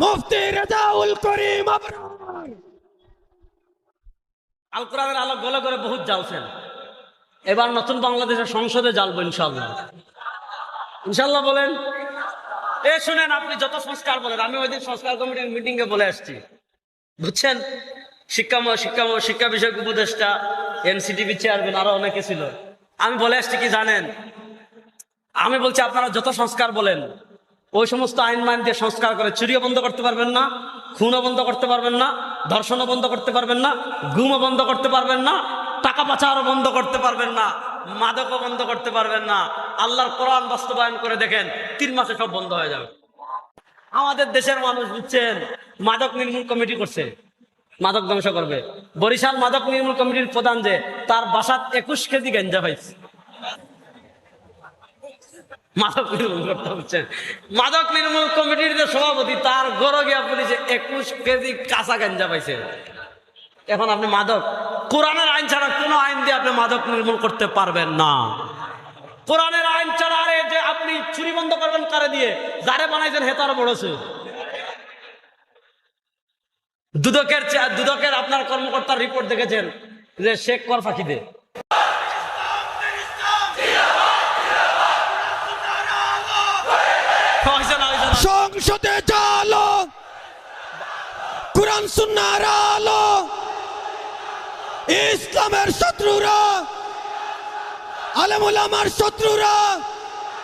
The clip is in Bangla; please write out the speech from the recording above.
মুফতি রেজাউল করিম আল কোরআনের আলো গলে করে বহুত জ্বালছেন। এবার নতুন বাংলাদেশের সংসদে জ্বালবো ইনশাল্লাহ ইনশাল্লাহ বলেন, এ শুনেন আপনি যত সংস্কার বলেন, আমি ওই দিন সংস্কার কমিটির মিটিং এ বলে আসছি। বুঝছেন? শিক্ষা শিক্ষা শিক্ষা বিষয়ক উপদেষ্টা, এনসিটিভি চেয়ারম্যান, আরও অনেকে ছিল। আমি বলে আসছি কি জানেন? আমি বলছি আপনারা যত সংস্কার বলেন ওই সমস্ত আইন মাইন দিয়ে সংস্কার করে চুরিও বন্ধ করতে পারবেন না, খুনও বন্ধ করতে পারবেন না, ধর্ষণও বন্ধ করতে পারবেন না, গুমও বন্ধ করতে পারবেন না, টাকা পাচারও বন্ধ করতে পারবেন না, মাদকও বন্ধ করতে পারবেন না। আল্লাহর কোরআন বাস্তবায়ন করে দেখেন, তিন মাসে সব বন্ধ হয়ে যাবে। আমাদের দেশের মানুষ বুঝছেন, মাদক নির্মূল কমিটি করছে, মাদক ধ্বংস করবে। বরিশাল মাদক নির্মূল কমিটির প্রধান যে, তার বাসাত একুশ কেজি গেঞ্জা পাইছে মাদক নির্মূল করতে হচ্ছে। মাদক নির্মূল কমিটির যে সভাপতি, তার গড় গিয়া পুলিশে একুশ কেজি কাঁচা গাঞ্জা পাইছে এখন আপনি মাদক, কোরআনের আইন ছাড়া কোনো আইন দিয়ে আপনি মাদক নির্মূল করতে পারবেন না। কোরআনের আইন ছাড়া আরে যে আপনি চুরি বন্ধ করবেন কারে দিয়ে, যারে বানাইছেন হেতার বড়ছে দুদকের দুদকের আপনার কর্মকর্তার রিপোর্ট দেখেছেন যে শেখ কর ফাঁকি দে। কোরআন সুন্নার আলো। ইসলামের শত্রুরা আলমুলামার শত্রুরা